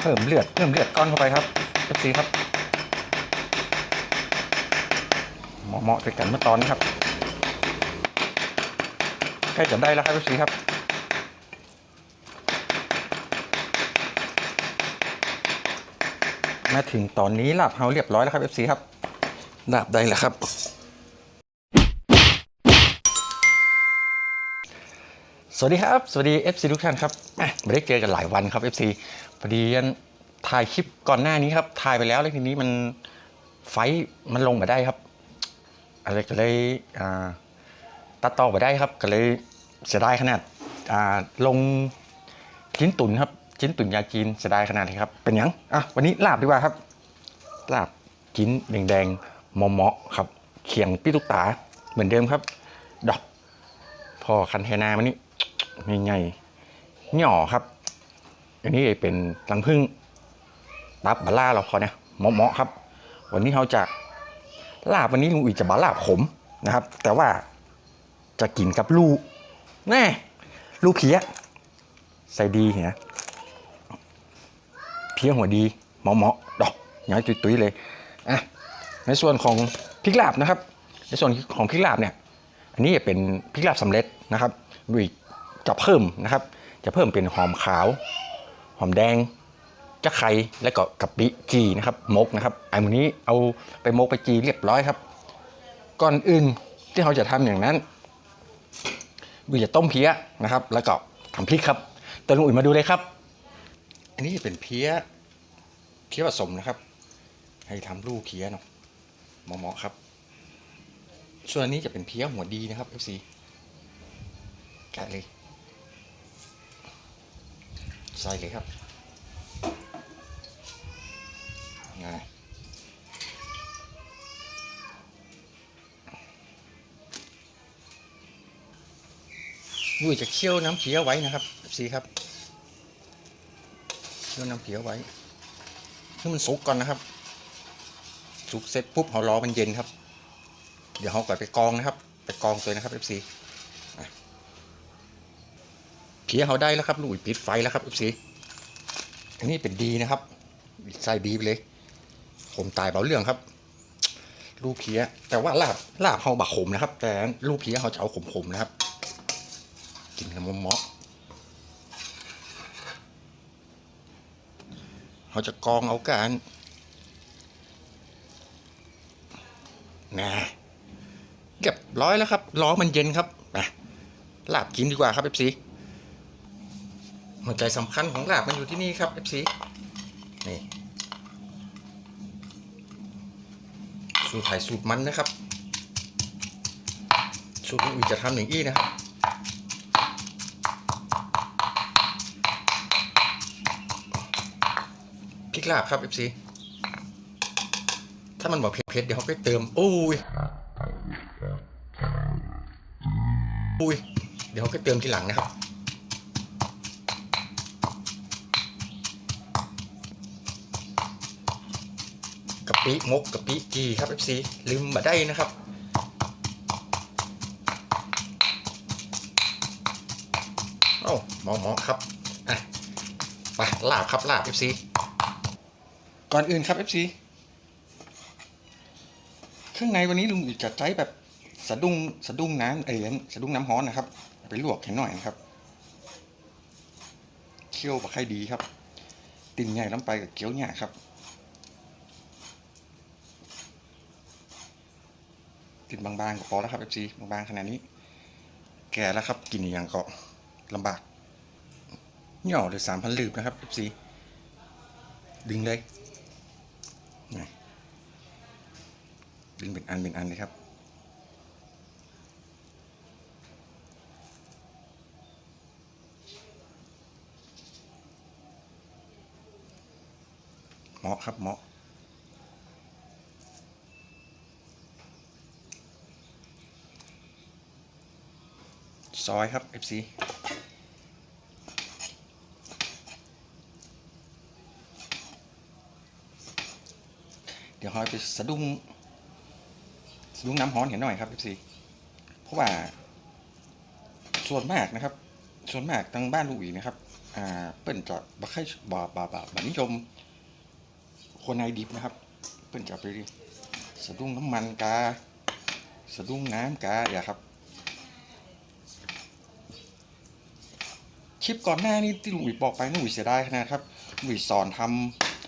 เพิ่มเลือดเพิ่มเลือดก้อนเข้าไปครับเอฟซีครับเหมาะๆด้วยกันเมื่อตอนนี้ครับใกล้จะได้แล้วครับเอฟซีครับมาถึงตอนนี้ลาบเฮาเรียบร้อยแล้วครับ FC ครับลาบได้แล้วครับ สวัสดีครับ สวัสดี FC ทุกท่านครับไม่ได้เจอกันหลายวันครับ FC พอดีถ่ายคลิปก่อนหน้านี้ครับถ่ายไปแล้วแล้วทีนี้มันไฟมันลงมาได้ครับ อะไรก็เลยตัดต่อไปได้ครับก็เลยเสียดายขนาดาลงชิ้นตุนครับชิ้นตุนยาจีนเสียดายขนาดนี้ครับเป็นยังอะวันนี้ลาบดีกว่าครับลาบชิ้นแดงๆมอมๆครับเขียงพี่ตุกตาเหมือนเดิมครับดอกพอคันเทนามันนี่ ใหญ่ๆหน่อครับ อันนี้เป็นลังพึ่งตับบาล่าเราพอเนี่ยเหมาะๆครับ วันนี้เราจะลาบวันนี้ลุงอุ๋ยจะบาลาบขมนะครับ แต่ว่าจะกินกับลูกแน่ลูกเพี้ยใส่ดีเนี่ยเพี้ยหัวดีเหมาะๆดอกย้อยตุ้ยๆเลยอะในส่วนของพริกลาบนะครับ ในส่วนของพริกลาบเนี่ย อันนี้จะเป็นพริกลาบสำเร็จนะครับลุย จะเพิ่มนะครับ จะเพิ่มเป็นหอมขาว หอมแดงจะไข่และก็กะปิจีนะครับมกนะครับไอ้หมูนี้เอาไปมกไปจีเรียบร้อยครับ ก่อนอื่นที่เราจะทำอย่างนั้นลุยจะต้มเพี้ยนะครับ แล้วก็ทำพริกครับเติมลุงอุ่นมาดูเลยครับ อันนี้จะเป็นเพี้ยเพี้ยผสมนะครับ ให้ทำลูกเพี้ยเนาะเหมาะๆครับ ส่วนนี้จะเป็นเพี้ยหัวดีนะครับ FC แกะเลย ใส่เลยครับง่ายลุยจะเคี่ยวน้ำเพี้ยไว้นะครับ FC ครับเคี่ยวน้ำเพี้ยไว้ให้มันสุกก่อนนะครับ สุกเสร็จปุ๊บเรารอมันเย็นครับ เดี๋ยวเราก่อไปกองนะครับ ไปกองตัวนะครับ FC อะ เพี้ยเขาได้แล้วครับลุยปิดไฟแล้วครับ FC อันนี้เป็นดีนะครับ ใส่ดีไปเลย ผมตายเบาเรื่องครับ ลูกเพี้ยแต่ว่าลาบลาบเขาบักขมนะครับ แต่ลูกเพี้ยเขาจะเอาขมๆนะครับ กินกับมะเมาะเขาจะกองเอากันนะเรียบร้อยแล้วครับล้อมันเย็นครับนะลาบกินดีกว่าครับเอฟซี หัวใจสำคัญของลาบมันอยู่ที่นี่ครับเอฟซีนี่สูตรไผ่สูตรมันนะครับ สูตรอื่นจะทำอย่งอี้นะครับพริกลาบครับ FC ถ้ามันบอกเผ็ดเดี๋ยวเขาไปเติมโอ้ยอุ้ยเดี๋ยวเขาก็เติมทีหลังนะครับ กะปิมกกะปิจีครับ FC ลืมมาได้นะครับโอ้หมอหมอครับอะไปลาบครับลาบ FC ก่อนอื่นครับ FC เครื่องในวันนี้ลุงจะใช้แบบสะดุ้งสะดุ้งน้ำเอ้ยสะดุ้งน้ำร้อนนะครับ ไปลวกให้หน่อยนะครับเคี่ยวปลาไข่ดีครับ ติ่นใหญ่ล้ำไปกับเกี๊ยวเนี่ยครับ ติ่นบางๆก็พอแล้วครับ FC บางๆขนาดนี้ แก่แล้วครับกินอย่างก็ลำบากเหย่อหรือสามพันลืบนะครับ FC ดึงเลยดึงเป็นอันเป็นอันเลยครับเหมาะครับเหมาะ ซอยครับ FC เดี๋ยวเราไปสะดุ้งสะดุ้งน้ำร้อนเห็นหน่อยครับ FC เพราะว่า ส่วนมากนะครับ ส่วนมากทางบ้านลูกอีนะครับ อ่าเปิ้นจะบ่ค่อยบ่บ่บ่บ่นิยม คนในดิบนะครับ เปิ้นจะไปสะดุ้งน้ำมันกา สะดุ้งน้ำกาอย่าครับ คลิปก่อนหน้านี้ที่ลุงอุ๋ยบอกไปนะลุงอุ๋ยเสียดายนาดครับลุงอุ๋ยสอนท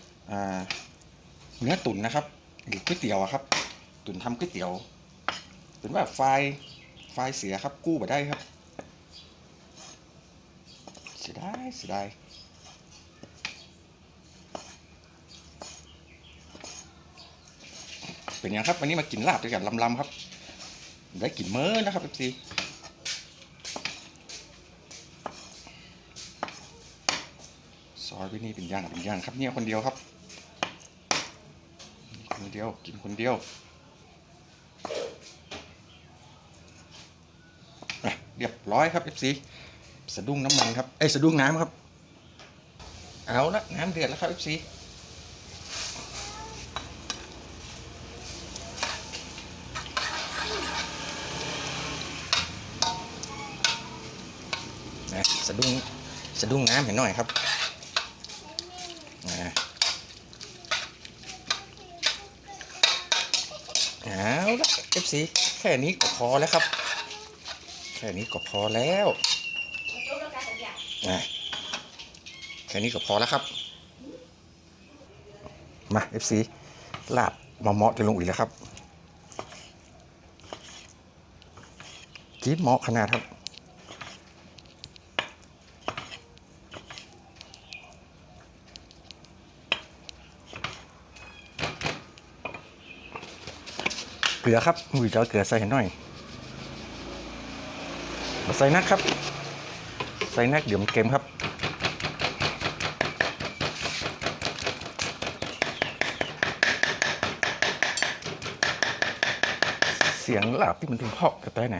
ำเนื้อตุ๋นนะครับหรือก๋วยเตี๋ยวครับ ตุ๋นทำก๋วยเตี๋ยวเป็นว่าไฟไฟเสียครับกู้มาได้ครับเสียดายเสียดายเป็นยังครับวันนี้มากินลาบด้วยกันลำๆครับ ได้กินเมื่อนะครับเอยไว้นี่เป็นย่างเป็นย่างครับเนี่ยคนเดียวครับ คนเดียวกินคนเดียวอะเรียบร้อยครับเอฟซีสะดุ้งน้ำมันครับเอ้สะดุ้งน้ำครับ เอาละน้ำเดือดแล้วครับเอฟซีนะสะดุ้งสะดุ้งน้ำเห็นหน่อยครับนะเอาละ เอฟซีแค่นี้ก็พอแล้วครับ แค่นี้ก็พอแล้วนะแค่นี้ก็พอแล้วครับ มา FC ลาบมาเหมาะจะลงอีกแล้วครับจี๊ดเหมาะขนาดครับ เกลือครับอุ้ยจะเอาเกลือใส่หน่อยใส่นักครับ ใส่นักเดี๋ยวมันเค็มครับเสียงหลาบที่มันถึงเพาะกระแตไหน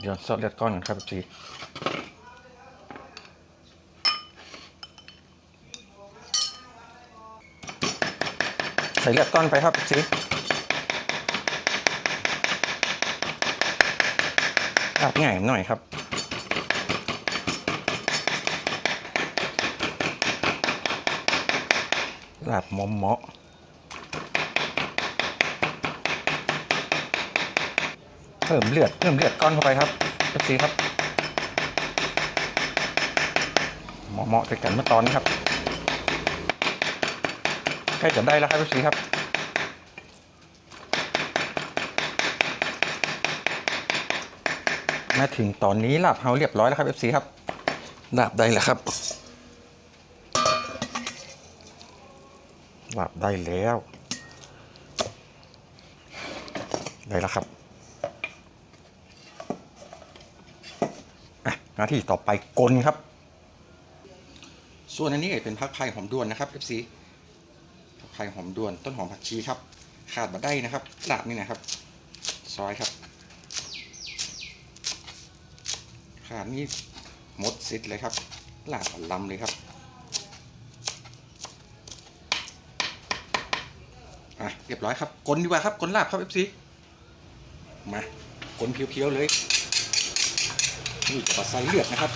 เดี๋ยวซอสเลือดก้อนก่อนครับจี ส่เลือดก้อนไปครับจีลาบง่ายหน่อยครับลาบมอมเมาะเพิ่มเลือดเพิ่มเลือดก้อนเข้าไปครับเอฟซีครับหมาะเหมาะด้วยกันเมื่อตอนนี้ครับ ใกล้จะได้แล้วครับเอฟซีครับมาถึงตอนนี้ลาบเฮาเรียบร้อยแล้วครับเอฟซีครับลาบได้แล้วครับลาบได้แล้ว ได้แล้วครับอะหน้าที่ต่อไปกลครับ ส่วนอันนี้เป็นพักไผ่หอมด้วนนะครับ FC พักไผ่หอมด้วน ต้นหอมผักชีครับ ขาดมาได้นะครับลาบนี่นะครับ ซอยครับ ขาดนี่หมดสิทธิ์เลยครับลาบลำเลยครับอะเรียบร้อยครับกลดีกว่าครับกลลาบครับ FC มากลเพียวๆเลยนี่จะมาใส่เลือดนะครับ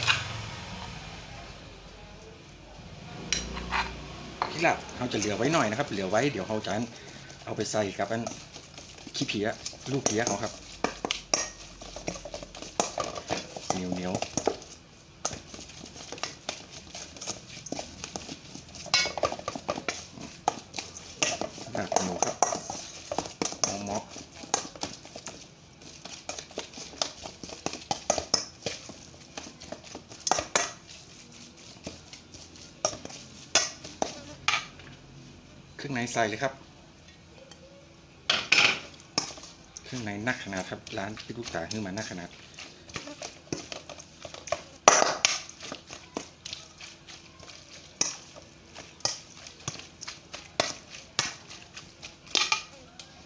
ที่ละเราจะเหลือไว้หน่อยนะครับ เหลือไว้เดี๋ยวเราจะเอาไปใส่กับอันขี้เพียลูกเพียเขาครับเหนียวเหนียวหนักหนูครับมอมอ เครื่องในใส่เลยครับ เครื่องในนักขนาดครับ ร้านที่ลูกตาขึ้นมานักขนาด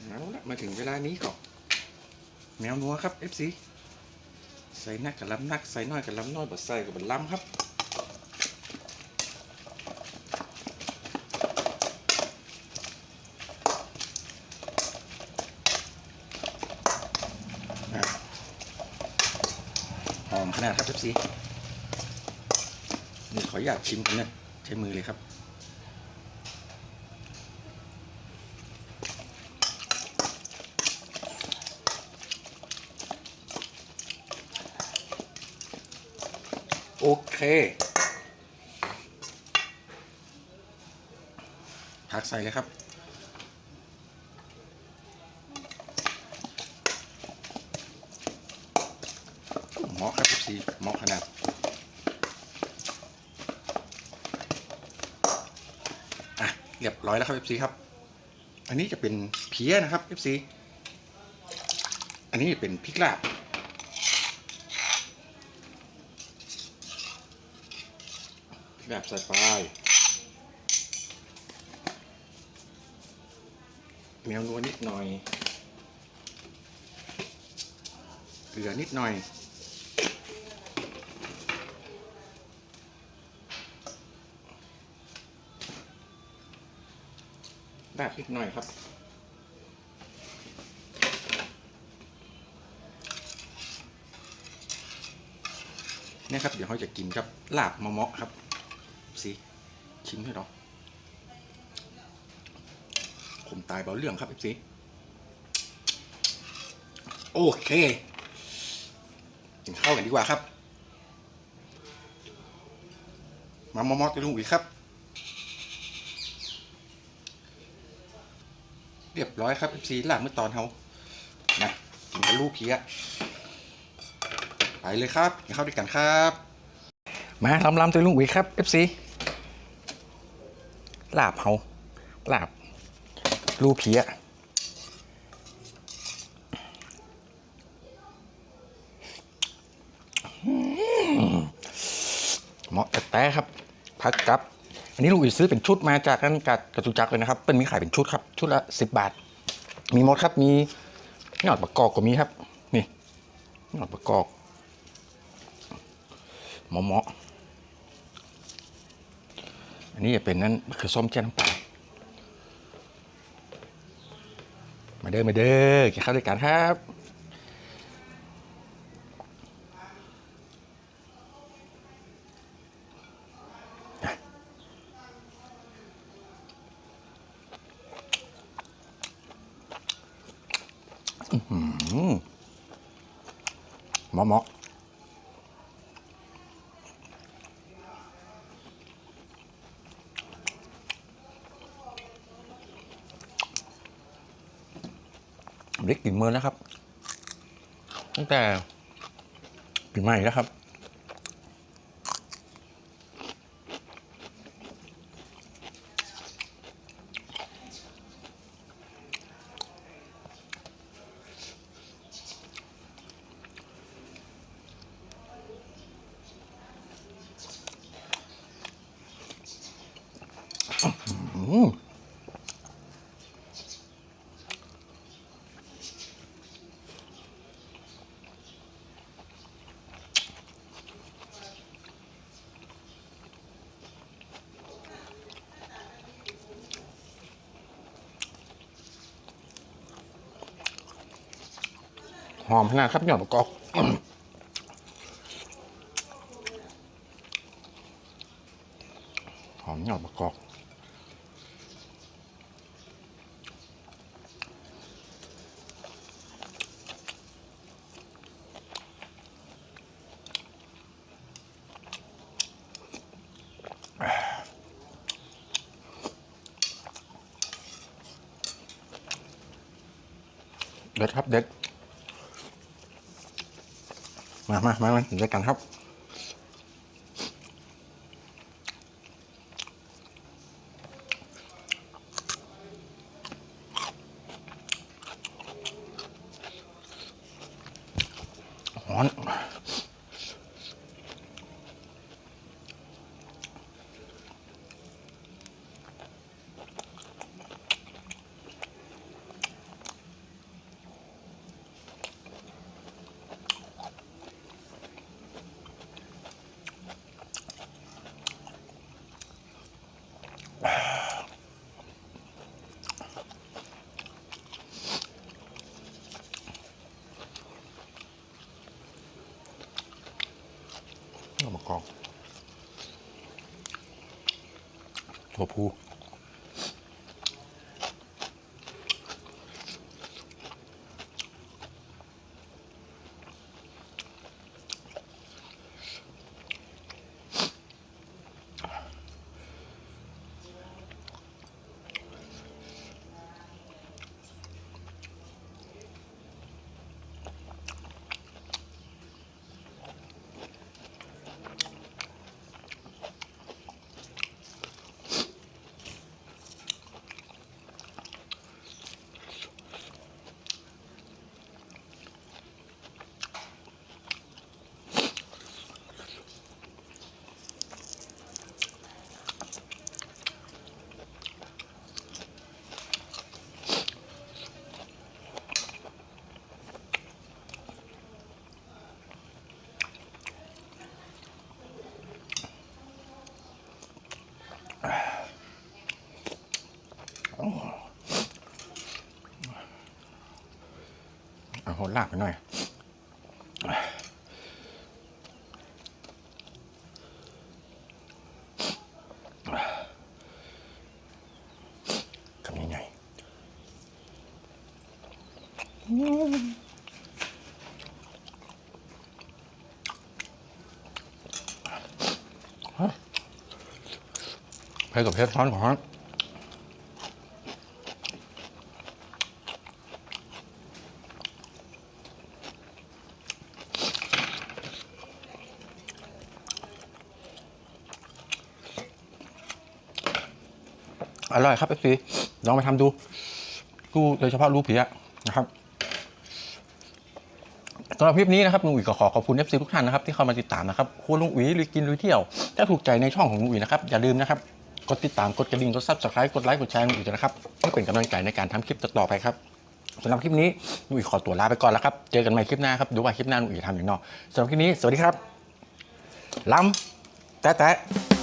เอาละมาถึงเวลานี้ก็แมวนัวครับ FC ใส่นักกับล้ำนัก ใส่น้อยกับล้ำน้อยบดใส่กับบดล้ำครับ ขนาดครับเอฟซีนี่ขออนุญาตชิมกันนะใช้มือเลยครับโอเคพักใส่เลยครับ มาะครับสีเหมาะขนาดอะเรียบร้อยแล้วครับ FC ครับ อันนี้จะเป็นเพี้ยนะครับ FC อันนี้เป็นพริกลาบพริกลาบใส่ไปแมวนัวนิดหน่อยเกลือนิดหน่อย ลาบนิดหน่อยครับเนี่ยครับ เดี๋ยวเราจะกินกับลาบมะมะครับสิชิมให้เราผมตายเบาเรื่องครับสิโอเคกินข้าวกันดีกว่าครับ มามะมาะจะลุงอีกครับ เรียบร้อยครับ FC ลาบเมื่อตอนเขามากินกับลูกเพียไปเลยครับกินข้าวด้วยกันครับ มาลำลำตัวลุงอุ๋ยครับ FC ลาบเขาลาบ ลูกเพียอืมเหมาะแต่แต่ครับ พักกับ อันนี้ลุงอุ๋ยซื้อเป็นชุดมาจากนั้นกับกระจุจักเลยนะครับเป็นมีขายเป็นชุดครับ ชุดละสิบบาท มีหมดครับ มีหนอดประกอบก็มีครับ นี่หนอดประกอบหมอหมออันนี้จะเป็นนั้นมะเขือส้มแจ่น้ำปลามาเด้อมาเด้อกินข้าวด้วยกันครับ เหมาะเหมาะได้กลิ่นเมือแล้วครับ ตั้งแต่ปีใหม่แล้วครับ หอมขนาดครับหยอดกอกหอมหยอดมะกอก ครับเด็ดมามามามากินด้วยกันครับ หอน อ ถั่ว พูเอาโหลากไปหน่อยคำยังไงเพกับเพชรซ้อนของฮะ ครับเอฟซีลองไปทำดูดูโดยเฉพาะรูปผีอะนะครับสำหรับคลิปนี้นะครับลุงอุ๋ยก็ขอขอบคุณเอฟซีทุกท่านนะครับที่เข้ามาติดตามนะครับครัวลุงอุ๋ยลุยกินลุยเที่ยว ถ้าถูกใจในช่องของลุงอุ๋ยนะครับอย่าลืมนะครับกดติดตามกดกระดิ่งกดซับสไครต์กดไลค์กดแชร์ลุงอุ๋ยนะครับเพื่อเป็นกำลังใจในการทำคลิปต่อไปครับสำหรับคลิปนี้ลุงอุ๋ยขอตัวลาไปก่อนแล้วครับเจอกันใหม่คลิปหน้าครับดูว่าคลิปหน้าลุงอุ๋ยทำอย่างไรสำหรับคลิปนี้สวัสดีครับล้ำแตะแตะ